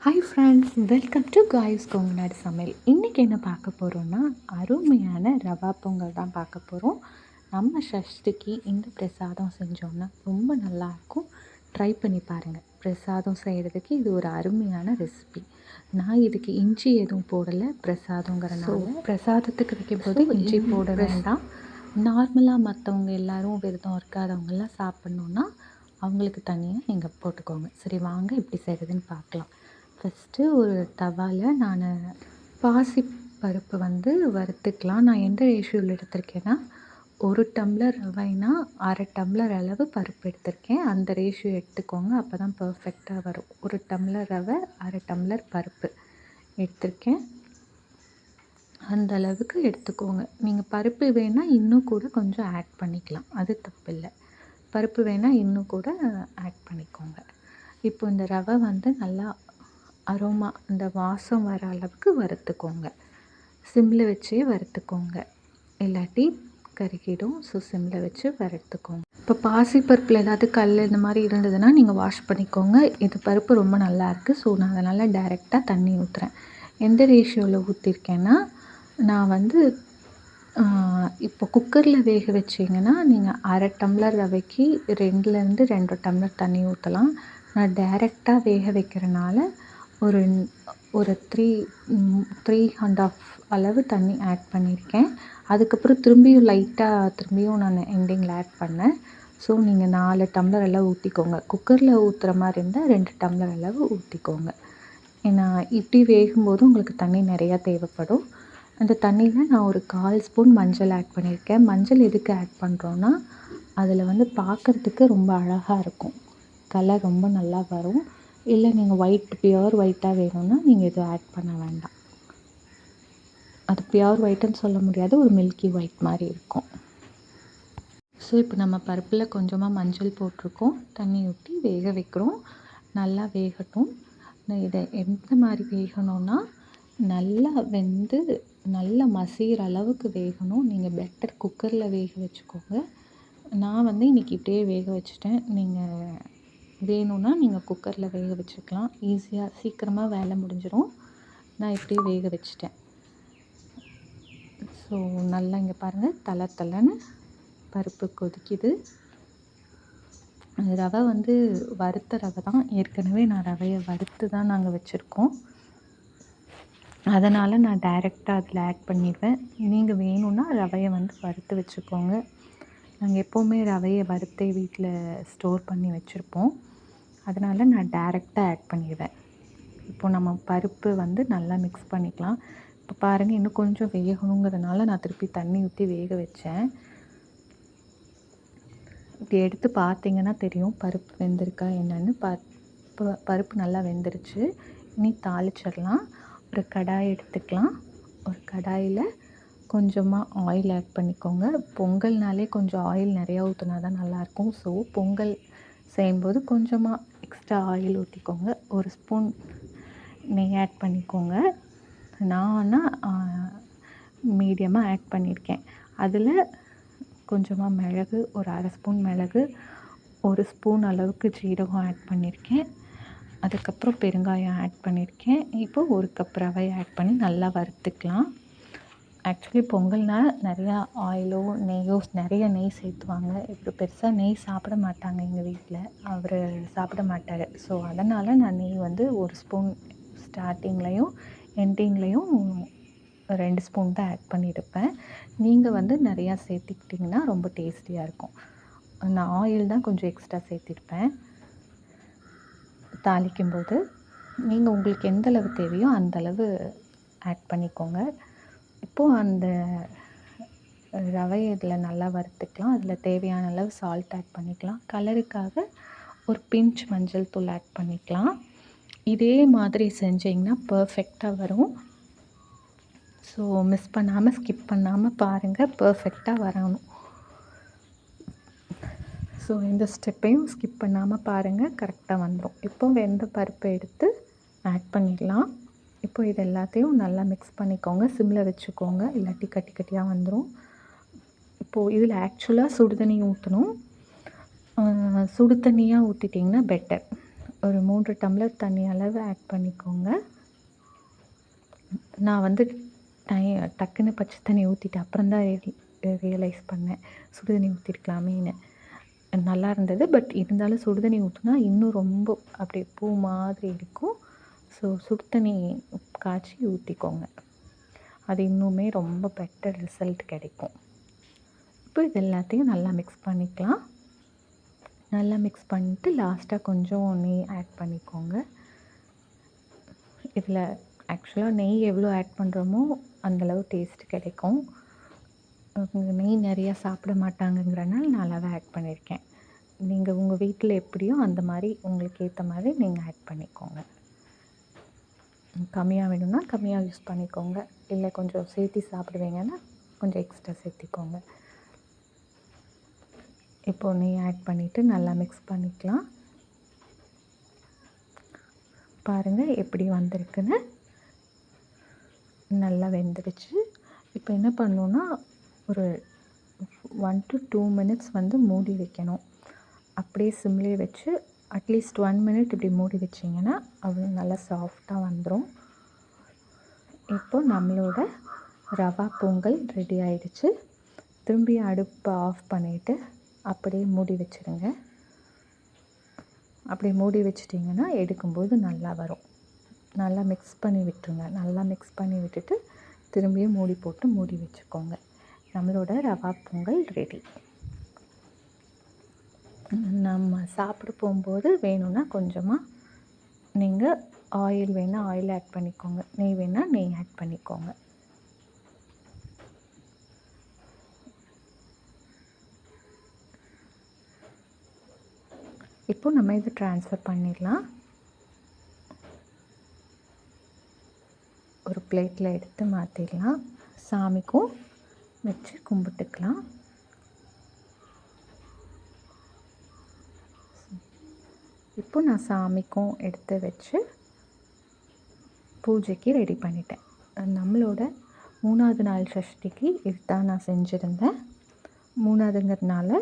Hi friends welcome to guys Kongunadu சமையல் இன்றைக்கி என்ன பார்க்க போகிறோன்னா அருமையான ரவா பொங்கல் தான் பார்க்க போகிறோம் நம்ம சஷ்டிக்கு இந்த பிரசாதம் செஞ்சோம்னா ரொம்ப நல்லாயிருக்கும் ட்ரை பண்ணி பாருங்கள் பிரசாதம் செய்கிறதுக்கு இது ஒரு அருமையான ரெசிபி நான் இதுக்கு இஞ்சி எதுவும் போடலை பிரசாதங்கிறனால பிரசாதத்துக்கு வைக்கும்போது இஞ்சி போட வேண்டாம். நார்மலாக மற்றவங்க எல்லோரும் விரதம் இருக்காதவங்கெல்லாம் சாப்பிட்ணுன்னா அவங்களுக்கு தனியாக நீங்கள் போட்டுக்கோங்க. சரி வாங்க எப்படி செய்கிறதுன்னு பார்க்கலாம். ஃபஸ்ட்டு ஒரு தவாவில் நான் பாசி பருப்பு வந்து வறுத்துக்கலாம். நான் எந்த ரேஷியோவில் எடுத்திருக்கேன்னா ஒரு டம்ளர் ரவைனா அரை டம்ளர் அளவு பருப்பு எடுத்திருக்கேன். அந்த ரேஷியோ எடுத்துக்கோங்க அப்போ தான் பர்ஃபெக்டாக வரும். ஒரு டம்ளர் ரவை அரை டம்ளர் பருப்பு எடுத்திருக்கேன். அந்த அளவுக்கு எடுத்துக்கோங்க. நீங்கள் பருப்பு வேணால் இன்னும் கூட கொஞ்சம் ஆட் பண்ணிக்கலாம். அது தப்பில்லை பருப்பு வேணால் இன்னும் கூட ஆட் பண்ணிக்கோங்க. இப்போ இந்த ரவை வந்து நல்லா அரோமா அந்த வாசம் வர அளவுக்கு வறுத்துக்கோங்க. சிம்மில் வச்சே வறுத்துக்கோங்க. இல்லாட்டி கருகிடும் ஸோ சிம்மில் வச்சு வறுத்துக்கோங்க. இப்போ பாசி பருப்பில் ஏதாவது கல் இந்த மாதிரி இருந்ததுன்னா நீங்கள் வாஷ் பண்ணிக்கோங்க. இது பருப்பு ரொம்ப நல்லாயிருக்கு ஸோ நான் அதனால் டைரெக்டாக தண்ணி ஊற்றுறேன் எந்த ரேஷியோவில் ஊற்றிருக்கேன்னா நான் வந்து இப்போ குக்கரில் வேக வச்சிங்கன்னா நீங்கள் அரை டம்ளர் ரவைக்கு ரெண்டுலேருந்து ரெண்டு டம்ளர் தண்ணி ஊற்றலாம் நான் டைரெக்டாக வேக வைக்கிறனால ஒரு ஒரு த்ரீ த்ரீ அண்ட் ஆஃப் அளவு தண்ணி ஆட் பண்ணியிருக்கேன். அதுக்கப்புறம் திரும்பியும் லைட்டாக திரும்பியும் நான் எண்டிங்கில் ஆட் பண்ணேன். ஸோ நீங்கள் நாலு டம்ளர் அளவு ஊற்றிக்கோங்க குக்கரில் ஊற்றுற மாதிரி இருந்தால் ரெண்டு டம்ளர் அளவு ஊற்றிக்கோங்க ஏன்னா இப்படி வேகும்போது உங்களுக்கு தண்ணி நிறையா தேவைப்படும். அந்த தண்ணியில் நான் ஒரு கால் ஸ்பூன் மஞ்சள் ஆட் பண்ணியிருக்கேன். மஞ்சள் எதுக்கு ஆட் பண்ணுறோன்னா அதில் வந்து பார்க்குறதுக்கு ரொம்ப அழகாக இருக்கும். கலர் ரொம்ப நல்லா வரும். இல்லை நீங்கள் ஒயிட் பியோர் ஒயிட்டாக வேணும்னா நீங்கள் எதுவும் ஆட் பண்ண வேண்டாம். அது பியோர் ஒயிட்டுன்னு சொல்ல முடியாது ஒரு மில்கி ஒயிட் மாதிரி இருக்கும். ஸோ இப்போ நம்ம பருப்பில் கொஞ்சமாக மஞ்சள் போட்டிருக்கோம். தண்ணி ஊற்றி வேக வைக்கிறோம். நல்லா வேகட்டும். இதை எந்த மாதிரி வேகணும்னா நல்லா வெந்து நல்லா மசிகிற அளவுக்கு வேகணும். நீங்கள் பெட்டர் குக்கரில் வேக வச்சுக்கோங்க. நான் வந்து இன்றைக்கி இப்படியே வேக வச்சுட்டேன். நீங்கள் வேணும்னா நீங்கள் குக்கரில் வேக வச்சுக்கலாம். ஈஸியாக சீக்கிரமாக வேலை முடிஞ்சிடும் நான் இப்படியே வேக வச்சுட்டேன். ஸோ நல்லா இங்கே பாருங்கள் தலை தலைன்னு பருப்பு கொதிக்குது. ரவை வந்து வறுத்த ரவை தான். ஏற்கனவே நான் ரவையை வறுத்து தான் நாங்கள் வச்சுருக்கோம். அதனால் நான் டைரெக்டாக அதில் ஆட் பண்ணிடுவேன். நீங்கள் வேணும்னா ரவையை வந்து வறுத்து வச்சுக்கோங்க. நாங்கள் எப்போவுமே ரவையை வறுத்தே வீட்டில் ஸ்டோர் பண்ணி வச்சுருப்போம். அதனால் நான் டேரெக்டாக ஆட் பண்ணிடுவேன். இப்போது நம்ம பருப்பு வந்து நல்லா மிக்ஸ் பண்ணிக்கலாம். இப்போ பாருங்கள் இன்னும் கொஞ்சம் வேகணுங்கிறதுனால நான் திருப்பி தண்ணி ஊற்றி வேக வச்சேன். இப்படி எடுத்து பார்த்தீங்கன்னா தெரியும் பருப்பு வெந்திருக்கா என்னென்னு. பருப்பு பருப்பு நல்லா வெந்துருச்சு. இனி தாளிச்சிடலாம். ஒரு கடாய் எடுத்துக்கலாம். ஒரு கடாயில் கொஞ்சமாக ஆயில் ஆட் பண்ணிக்கோங்க. பொங்கல்னாலே கொஞ்சம் ஆயில் நிறையா ஊற்றினா தான் நல்லாயிருக்கும். ஸோ பொங்கல் செய்யும்போது கொஞ்சமாக எக்ஸ்ட்ரா ஆயில் ஊற்றிக்கோங்க ஒரு ஸ்பூன் நெய் ஆட் பண்ணிக்கோங்க. நான் மீடியமாக ஆட் பண்ணியிருக்கேன் அதில் கொஞ்சமாக மிளகு ஒரு அரை ஸ்பூன் மிளகு ஒரு ஸ்பூன் அளவுக்கு ஜீரகம் ஆட் பண்ணியிருக்கேன் அதுக்கப்புறம் பெருங்காயம் ஆட் பண்ணியிருக்கேன் இப்போது ஒரு கப் ரவை ஆட் பண்ணி நல்லா வறுத்துக்கலாம். ஆக்சுவலி பொங்கல்னால் நிறையா ஆயிலோ நெய்யோ நிறைய நெய் சேர்த்துவாங்க. இப்போ பெருசாக நெய் சாப்பிட மாட்டாங்க எங்கள் வீட்டில் அவர் சாப்பிட மாட்டார். ஸோ அதனால் நான் நெய் வந்து ஒரு ஸ்பூன் ஸ்டார்டிங்லேயும் எண்டிங்லேயும் ரெண்டு ஸ்பூன் தான் ஆட் பண்ணியிருப்பேன் நீங்கள் வந்து நிறையா சேர்த்துக்கிட்டிங்கன்னா ரொம்ப டேஸ்டியாக இருக்கும். நான் ஆயில் தான் கொஞ்சம் எக்ஸ்ட்ரா சேர்த்திருப்பேன். தாளிக்கும்போது. நீங்கள் உங்களுக்கு எந்தளவு தேவையோ அந்தளவு ஆட் பண்ணிக்கோங்க. அப்போது அந்த ரவையை இதில் நல்லா வறுத்துக்கலாம். அதில் தேவையான அளவு சால்ட் ஆட் பண்ணிக்கலாம். கலருக்காக ஒரு பிஞ்ச் மஞ்சள் தூள் ஆட் பண்ணிக்கலாம். இதே மாதிரி செஞ்சிங்கன்னா பர்ஃபெக்டாக வரும். ஸோ மிஸ் பண்ணாமல் ஸ்கிப் பண்ணாமல் பாருங்கள் பர்ஃபெக்டாக வரணும். ஸோ இந்த ஸ்டெப்பையும் ஸ்கிப் பண்ணாமல் பாருங்கள் கரெக்டாக வந்துடும் இப்போ வெந்த பருப்பை எடுத்து ஆட் பண்ணிடலாம் இப்போ இது எல்லாத்தையும் நல்லா மிக்ஸ் பண்ணிக்கோங்க. சிம்மில் வச்சுக்கோங்க. இல்லாட்டி கட்டி கட்டியாக வந்துடும் இப்போது இதில் ஆக்சுவலாக சுடு தண்ணி ஊற்றணும் சுடு தண்ணியாக ஊற்றிட்டிங்கன்னா பெட்டர் ஒரு மூன்று டம்ளர் தண்ணி அளவு ஆட் பண்ணிக்கோங்க. நான் வந்து டை டக்குன்னு பச்சை தண்ணி ஊற்றிட்டு அப்புறம் தான் ரியலைஸ் பண்ணேன். சுடு தண்ணி ஊற்றிருக்கலாமேன்னு நல்லா இருந்தது. பட் இருந்தாலும் சுடு தண்ணி ஊற்றினா இன்னும் ரொம்ப அப்படியே பூ மாதிரி இருக்கும். ஸோ சுடு தண்ணி காய்ச்சி ஊற்றிக்கோங்க அது இன்னுமே ரொம்ப பெட்டர் ரிசல்ட் கிடைக்கும். இப்போ இது எல்லாத்தையும் நல்லா மிக்ஸ் பண்ணிக்கலாம். நல்லா மிக்ஸ் பண்ணிட்டு லாஸ்ட்டாக கொஞ்சம் நெய் ஆட் பண்ணிக்கோங்க. இதில் ஆக்சுவலாக நெய் எவ்வளோ ஆட் பண்ணுறோமோ அந்தளவு டேஸ்ட் கிடைக்கும். நெய் நிறையா சாப்பிட மாட்டாங்கங்கிறனால நான் அளவாக ஆட் பண்ணியிருக்கேன் நீங்கள் உங்கள் வீட்டில் எப்படியோ அந்த மாதிரி உங்களுக்கு ஏற்ற மாதிரி நீங்கள் ஆட் பண்ணிக்கோங்க. கம்மியாக வேணும்னா கம்மியாக யூஸ் பண்ணிக்கோங்க. இல்லை கொஞ்சம் சேர்த்தி சாப்பிடுவீங்கன்னா கொஞ்சம் எக்ஸ்ட்ரா சேர்த்திக்கோங்க. இப்போ நெய் ஆட் பண்ணிவிட்டு நல்லா மிக்ஸ் பண்ணிக்கலாம். பாருங்கள் எப்படி வந்திருக்குன்னு. நல்லா வெந்துடுச்சு இப்போ என்ன பண்ணணுன்னா ஒரு ஒன் டு டூ மினிட்ஸ் வந்து மூடி வைக்கணும். அப்படியே சிம்லேயே வச்சு அட்லீஸ்ட் ஒன் மினிட் இப்படி மூடி வச்சிங்கன்னா அவ்வளோ நல்லா சாஃப்டாக வந்துடும் இப்போ நம்மளோட ரவா பொங்கல் ரெடி ஆயிடுச்சு. திரும்பி அடுப்பை ஆஃப் பண்ணிவிட்டு அப்படியே மூடி வச்சுருங்க. அப்படி மூடி வச்சிட்டிங்கன்னா எடுக்கும்போது நல்லா வரும். நல்லா மிக்ஸ் பண்ணி விட்டுருங்க. நல்லா மிக்ஸ் பண்ணி விட்டுட்டு திரும்பியும் மூடி போட்டு மூடி வச்சுக்கோங்க. நம்மளோட ரவா பொங்கல் ரெடி நம்ம சாப்பிட போகும்போது வேணும்னா கொஞ்சமாக நீங்கள் ஆயில் வேணால் ஆயில் ஆட் பண்ணிக்கோங்க. நெய் வேணால் நெய் ஆட் பண்ணிக்கோங்க. இப்போ நம்ம இதை ட்ரான்ஸ்ஃபர் பண்ணிடலாம். ஒரு பிளேட்டில் எடுத்து மாற்றிடலாம் சாமிக்கும் வச்சு கும்பிட்டுக்கலாம். இப்போ நான் சாமிக்கும் எடுத்து வச்சு பூஜைக்கு ரெடி பண்ணிட்டேன். நம்மளோட மூணாவது நாள் சஷ்டிக்கு இதுதான் நான் செஞ்சுருந்தேன். மூணாவதுங்கிறதுனால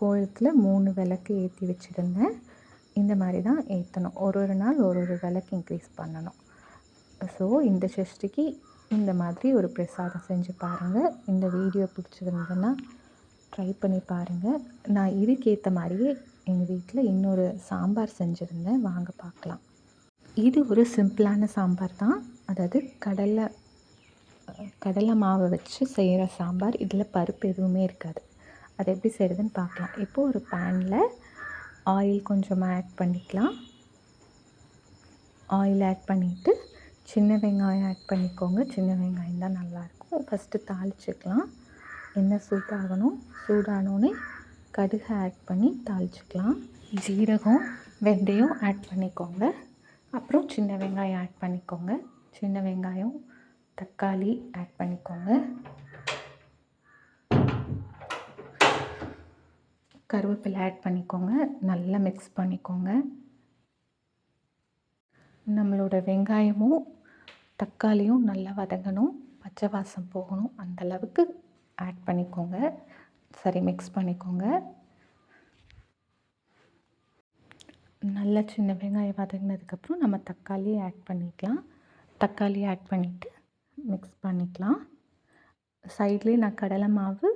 கோலத்தில் மூணு விளக்கு ஏற்றி வச்சுருந்தேன். இந்த மாதிரி தான் ஏற்றணும் ஒரு ஒரு நாள் ஒரு ஒரு விளக்கு இன்க்ரீஸ் பண்ணணும். ஸோ இந்த சஷ்டிக்கு இந்த மாதிரி ஒரு பிரசாதம் செஞ்சு பாருங்கள் இந்த வீடியோ பிடிச்சிருந்ததுன்னா ட்ரை பண்ணி பாருங்கள் நான் இதுக்கேற்ற மாதிரியே எங்கள் வீட்டில் இன்னொரு சாம்பார் செஞ்சுருந்தேன். வாங்க பார்க்கலாம் இது ஒரு சிம்பிளான சாம்பார் தான். அதாவது கடலை கடலை மாவை வச்சு செய்கிற சாம்பார். இதில் பருப்பு எதுவுமே இருக்காது. அது எப்படி செய்கிறதுன்னு பார்க்கலாம் இப்போது ஒரு பேனில் ஆயில் கொஞ்சமாக ஆட் பண்ணிக்கலாம். ஆயில் ஆட் பண்ணிவிட்டு சின்ன வெங்காயம் ஆட் பண்ணிக்கோங்க. சின்ன வெங்காயம் தான் நல்லாயிருக்கும் ஃபஸ்ட்டு தாளிச்சிக்கலாம். எண்ணெய் சூடாகணும்? சூடானோடனே கடுகு ஆட் பண்ணி தாளிச்சிக்கலாம். ஜீரகம் வெந்தயம் ஆட் பண்ணிக்கோங்க. அப்புறம் சின்ன வெங்காயம் ஆட் பண்ணிக்கோங்க. சின்ன வெங்காயம் தக்காளி ஆட் பண்ணிக்கோங்க. கருவேப்பிலை ஆட் பண்ணிக்கோங்க. நல்லா மிக்ஸ் பண்ணிக்கோங்க. நம்மளோட வெங்காயமும் தக்காளியும் நல்லா வதங்கணும். பச்சை வாசம் போகணும். அந்தளவுக்கு ஆட் பண்ணிக்கோங்க. சரி மிக்ஸ் பண்ணிக்கோங்க. நல்லா சின்ன வெங்காயம் வதங்கினதுக்கப்புறம் நம்ம தக்காளி ஆட் பண்ணிக்கலாம். தக்காளி ஆட் பண்ணிவிட்டு மிக்ஸ் பண்ணிக்கலாம். சைட்லேயே நான் கடலை மாவு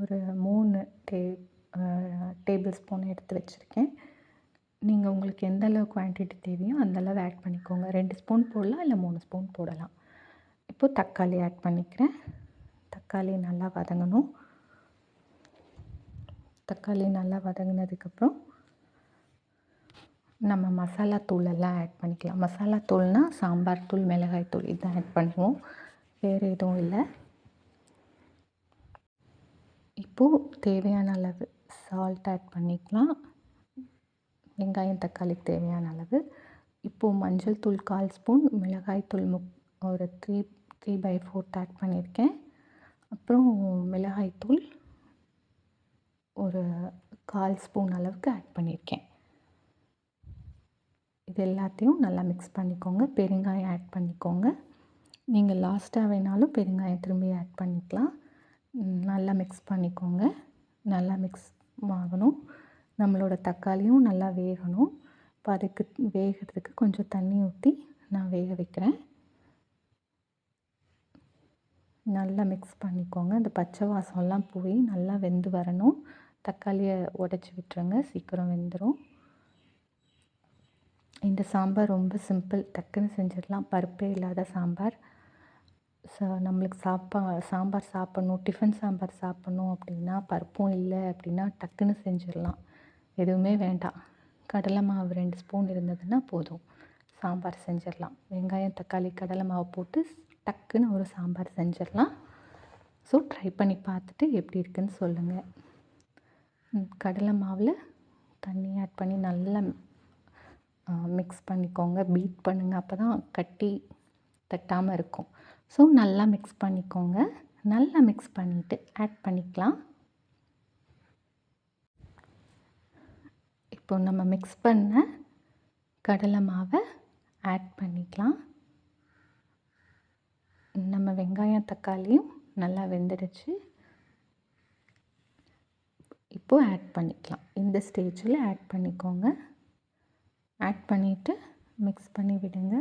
ஒரு மூணு டே டேபிள் ஸ்பூன் எடுத்து வச்சுருக்கேன். நீங்கள் உங்களுக்கு எந்த அளவு குவான்டிட்டி தேவையோ அந்தளவு ஆட் பண்ணிக்கோங்க. ரெண்டு ஸ்பூன் போடலாம் இல்லை மூணு ஸ்பூன் போடலாம். இப்போது தக்காளி ஆட் பண்ணிக்கிறேன். தக்காளி நல்லா வதங்கணும். தக்காளி நல்லா வதங்கினதுக்கப்புறம் நம்ம மசாலா தூளெல்லாம் ஆட் பண்ணிக்கலாம். மசாலா தூள்னால் சாம்பார் தூள் மிளகாய் தூள் இதான் ஆட் பண்ணுவோம். வேறு எதுவும் இல்லை. இப்போது தேவையான அளவு சால்ட் ஆட் பண்ணிக்கலாம். வெங்காயம் தக்காளி தேவையான அளவு. இப்போது மஞ்சள் தூள் கால் ஸ்பூன் மிளகாய் தூள் முக் ஒரு three three by fourth add பண்ணியிருக்கேன். அப்புறம் மிளகாய் தூள் ஒரு கால் ஸ்பூன் அளவுக்கு ஆட் பண்ணியிருக்கேன். இது எல்லாத்தையும் நல்லா மிக்ஸ் பண்ணிக்கோங்க. பெருங்காயம் ஆட் பண்ணிக்கோங்க. நீங்கள் லாஸ்ட்டாக வேணாலும் பெருங்காயம் திரும்பி ஆட் பண்ணிக்கலாம். நல்லா மிக்ஸ் பண்ணிக்கோங்க. நல்லா மிக்ஸ் ஆகணும். நம்மளோட தக்காளியும் நல்லா வேகணும். இப்போ அதுக்கு வேகிறதுக்கு கொஞ்சம் தண்ணி ஊற்றி நான் வேக வைக்கிறேன். நல்லா மிக்ஸ் பண்ணிக்கோங்க. அந்த பச்சை வாசம்லாம் போய் நல்லா வெந்து வரணும். தக்காளியை உடச்சி விட்டுருங்க. சீக்கிரம் வெந்துடும் இந்த சாம்பார் ரொம்ப சிம்பிள் டக்குன்னு செஞ்சிடலாம். பருப்பே இல்லாத சாம்பார். ஸோ நம்மளுக்கு சாப்பா சாம்பார் சாப்பிட்ணும். டிஃபன் சாம்பார் சாப்பிட்ணும் அப்படின்னா பருப்பும் இல்லை அப்படின்னா டக்குன்னு செஞ்சிடலாம். எதுவுமே வேண்டாம். கடலை மாவு ரெண்டு ஸ்பூன் இருந்ததுன்னா போதும். சாம்பார் செஞ்சிடலாம். வெங்காயம் தக்காளி கடலை மாவு போட்டு டக்குன்னு ஒரு சாம்பார் செஞ்சிடலாம். ஸோ ட்ரை பண்ணி பார்த்துட்டு எப்படி இருக்குன்னு சொல்லுங்கள் கடலை மாவில் தண்ணி ஆட் பண்ணி நல்லா மிக்ஸ் பண்ணிக்கோங்க பீட் பண்ணுங்கள் அப்போ தான் கட்டி தட்டாமல் இருக்கும். ஸோ நல்லா மிக்ஸ் பண்ணிக்கோங்க. நல்லா மிக்ஸ் பண்ணிவிட்டு ஆட் பண்ணிக்கலாம். இப்போ நம்ம மிக்ஸ் பண்ண கடலை மாவை ஆட் பண்ணிக்கலாம். நம்ம வெங்காயம் தக்காளியும் நல்லா வெந்துடுச்சு. இப்போது ஆட் பண்ணிக்கலாம். இந்த ஸ்டேஜில் ஆட் பண்ணிக்கோங்க. ஆட் பண்ணிவிட்டு மிக்ஸ் பண்ணி விடுங்க.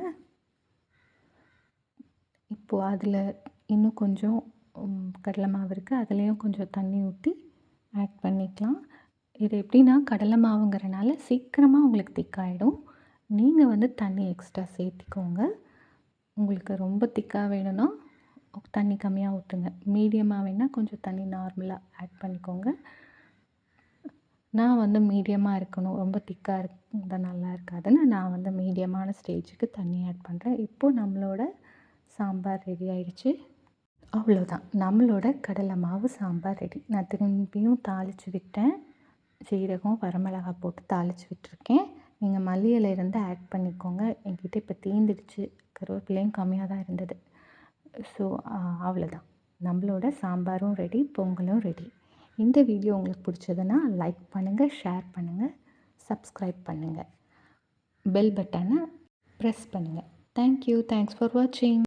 இப்போது அதில் இன்னும் கொஞ்சம் கடலை மாவு இருக்குது அதுலேயும் கொஞ்சம் தண்ணி ஊற்றி ஆட் பண்ணிக்கலாம். இது எப்படின்னா கடலை மாவுங்கிறனால சீக்கிரமாக உங்களுக்கு திக்காயிடும் நீங்கள் வந்து தண்ணி எக்ஸ்ட்ரா சேர்த்திக்கோங்க. உங்களுக்கு ரொம்ப திக்காக வேணும்னா தண்ணி கம்மியாக ஊற்றுங்க மீடியமாக வேணால் கொஞ்சம் தண்ணி நார்மலாக ஆட் பண்ணிக்கோங்க. நான் வந்து மீடியமாக இருக்கணும். ரொம்ப திக்காக இருந்தால் நல்லா இருக்காதுன்னு நான் வந்து மீடியமான ஸ்டேஜுக்கு தண்ணி ஆட் பண்ணுறேன் இப்போது நம்மளோட சாம்பார் ரெடி ஆயிடுச்சு. அவ்வளோதான் நம்மளோட கடலை மாவு சாம்பார் ரெடி நான் திரும்பியும் தாளித்து விட்டேன். சீரகம் வரமிளகா போட்டு தாளித்து விட்டுருக்கேன். நீங்கள் மல்லி இருந்து ஆட் பண்ணிக்கோங்க. என்கிட்ட இப்போ தீந்துடுச்சு கருவேப்பிலையும் கம்மியாக தான் இருந்தது. ஸோ அவ்வளோதான் நம்மளோட சாம்பாரும் ரெடி பொங்கலும் ரெடி இந்த வீடியோ உங்களுக்கு பிடிச்சதுன்னா லைக் பண்ணுங்கள் ஷேர் பண்ணுங்கள் சப்ஸ்கிரைப் பண்ணுங்கள் பெல் பட்டனை ப்ரெஸ் பண்ணுங்கள் தேங்க்யூ தேங்க்ஸ் ஃபார் வாட்சிங்